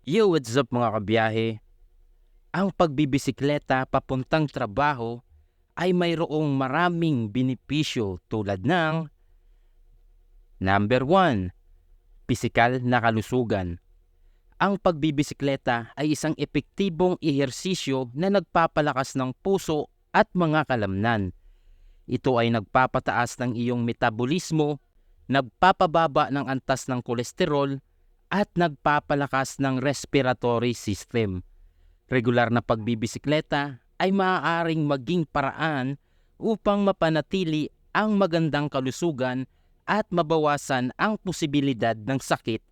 Yo, what's up mga kabiyahe? Ang pagbibisikleta papuntang trabaho ay mayroong maraming benepisyo tulad ng Number 1. Pisikal na kalusugan. Ang pagbibisikleta ay isang epektibong ehersisyo na nagpapalakas ng puso at mga kalamnan. Ito ay nagpapataas ng iyong metabolismo, nagpapababa ng antas ng kolesterol, at nagpapalakas ng respiratory system. Regular na pagbibisikleta ay maaaring maging paraan upang mapanatili ang magandang kalusugan at mabawasan ang posibilidad ng sakit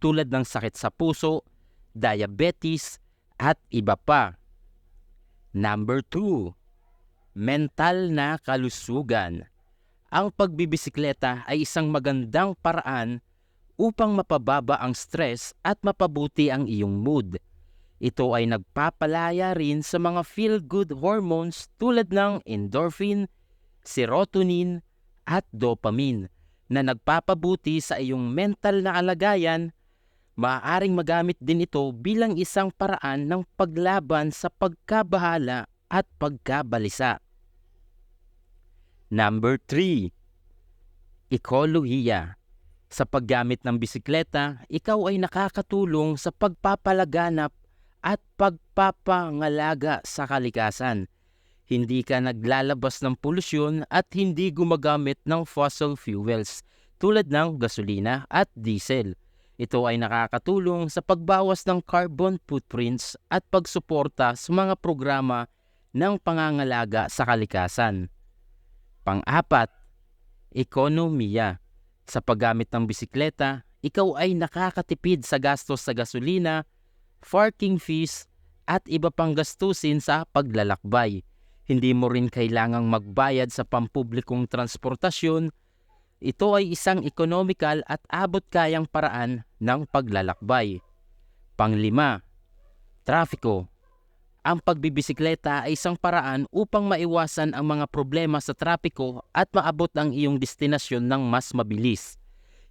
tulad ng sakit sa puso, diabetes, at iba pa. Number 2. Mental na kalusugan. Ang pagbibisikleta ay isang magandang paraan upang mapababa ang stress at mapabuti ang iyong mood. Ito ay nagpapalaya rin sa mga feel-good hormones tulad ng endorphin, serotonin, at dopamine na nagpapabuti sa iyong mental na alagayan. Maaaring magamit din ito bilang isang paraan ng paglaban sa pagkabahala at pagkabalisa. Number 3. Ekolohiya. Sa paggamit ng bisikleta, ikaw ay nakakatulong sa pagpapalaganap at pagpapangalaga sa kalikasan. Hindi ka naglalabas ng polusyon at hindi gumagamit ng fossil fuels tulad ng gasolina at diesel. Ito ay nakakatulong sa pagbawas ng carbon footprints at pagsuporta sa mga programa ng pangangalaga sa kalikasan. Pang-apat, ekonomiya. Sa paggamit ng bisikleta, ikaw ay nakakatipid sa gastos sa gasolina, parking fees, at iba pang gastusin sa paglalakbay. Hindi mo rin kailangang magbayad sa pampublikong transportasyon. Ito ay isang economical at abot-kayang paraan ng paglalakbay. Panglima, trafiko. Ang pagbibisikleta ay isang paraan upang maiwasan ang mga problema sa trapiko at maabot ang iyong destinasyon ng mas mabilis.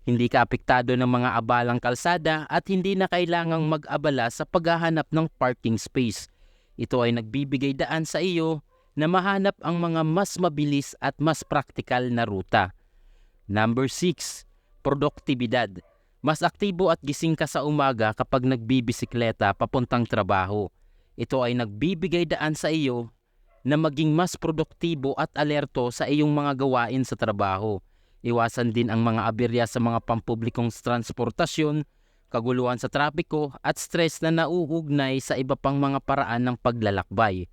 Hindi ka apektado ng mga abalang kalsada at hindi na kailangang mag-abala sa paghahanap ng parking space. Ito ay nagbibigay daan sa iyo na mahanap ang mga mas mabilis at mas praktikal na ruta. Number 6. Produktibidad. Mas aktibo at gising ka sa umaga kapag nagbibisikleta papuntang trabaho. Ito ay nagbibigay daan sa iyo na maging mas produktibo at alerto sa iyong mga gawain sa trabaho. Iwasan din ang mga aberya sa mga pampublikong transportasyon, kaguluhan sa trapiko at stress na nauugnay sa iba pang mga paraan ng paglalakbay.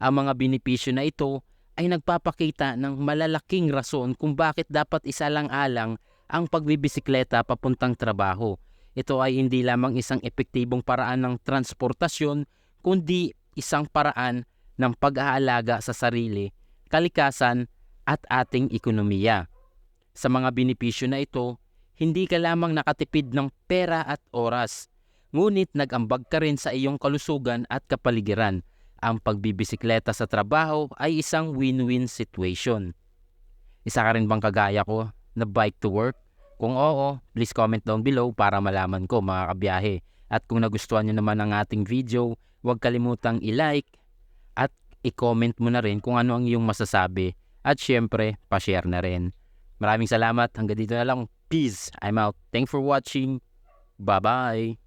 Ang mga benepisyo na ito ay nagpapakita ng malalaking rason kung bakit dapat isalang-alang ang pagbibisikleta papuntang trabaho. Ito ay hindi lamang isang epektibong paraan ng transportasyon kundi isang paraan ng pag-aalaga sa sarili, kalikasan at ating ekonomiya. Sa mga benepisyo na ito, hindi ka lamang nakatipid ng pera at oras, ngunit nag-ambag ka rin sa iyong kalusugan at kapaligiran. Ang pagbibisikleta sa trabaho ay isang win-win situation. Isa ka rin bang kagaya ko na bike to work? Kung oo, please comment down below para malaman ko mga kabiyahe. At kung nagustuhan nyo naman ang ating video, huwag kalimutang i-like at i-comment mo na rin kung ano ang iyong masasabi. At syempre, pa-share na rin. Maraming salamat. Hanggang dito na lang. Peace. I'm out. Thanks for watching. Bye-bye.